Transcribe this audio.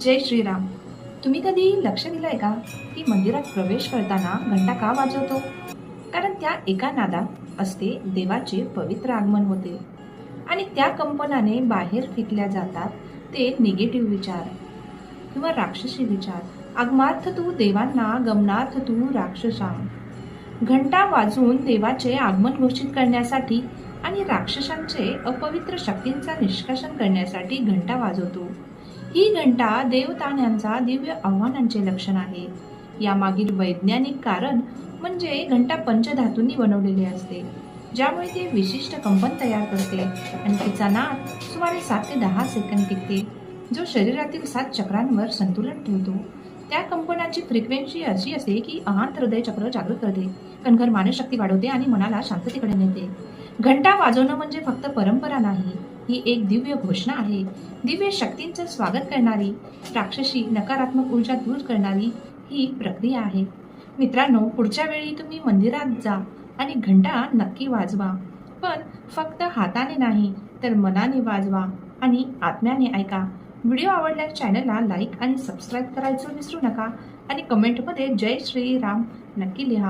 जय श्रीराम. तुम्ही कधी लक्ष दिलंय का? की मंदिरात प्रवेश करताना घंटा का वाजवतो? कारण त्या एका नादात असते देवाचे पवित्र आगमन होते. आणि त्या कंपनाने बाहेर फेकल्या जातात ते निगेटिव्ह विचार किंवा राक्षसी विचार. आगमार्थ तू देवांना गमनार्थ तू राक्षसां घंटा वाजवून देवाचे आगमन घोषित करण्यासाठी आणि राक्षसांचे अपवित्र शक्तींचा निष्कासन करण्यासाठी घंटा वाजवतो. ही घंटा देवताण्यांचा दिव्य आव्हानांचे लक्षण आहे. यामागील वैज्ञानिक कारण म्हणजे घंटा पंचधातूंनी बनवलेली असते ज्यामुळे ते विशिष्ट कंपन तयार करते आणि तिचा नाद सुमारे सात ते दहा सेकंद टिकते जो शरीरातील सात चक्रांवर संतुलन ठेवतो. त्या कंपनाची फ्रिक्वेन्सी अशी असते की अहांत हृदय चक्र जागृत करते कणखर मानसशक्ती वाढवते आणि मनाला शांततेकडे नेते. घंटा वाजवणं म्हणजे फक्त परंपरा नाही ही एक दिव्य घोषणा आहे. दिव्य शक्तींचं स्वागत करणारी राक्षसी नकारात्मक ऊर्जा दूर करणारी ही प्रक्रिया आहे. मित्रांनो पुढच्या वेळी तुम्ही मंदिरात जा आणि घंटा नक्की वाजवा. पण फक्त हाताने नाही तर मनाने वाजवा आणि आत्म्याने ऐका. व्हिडिओ आवडल्यास चॅनलला लाईक आणि सबस्क्राईब करायचं विसरू नका. आणि कमेंटमध्ये जय श्रीराम. नक्की लिहा.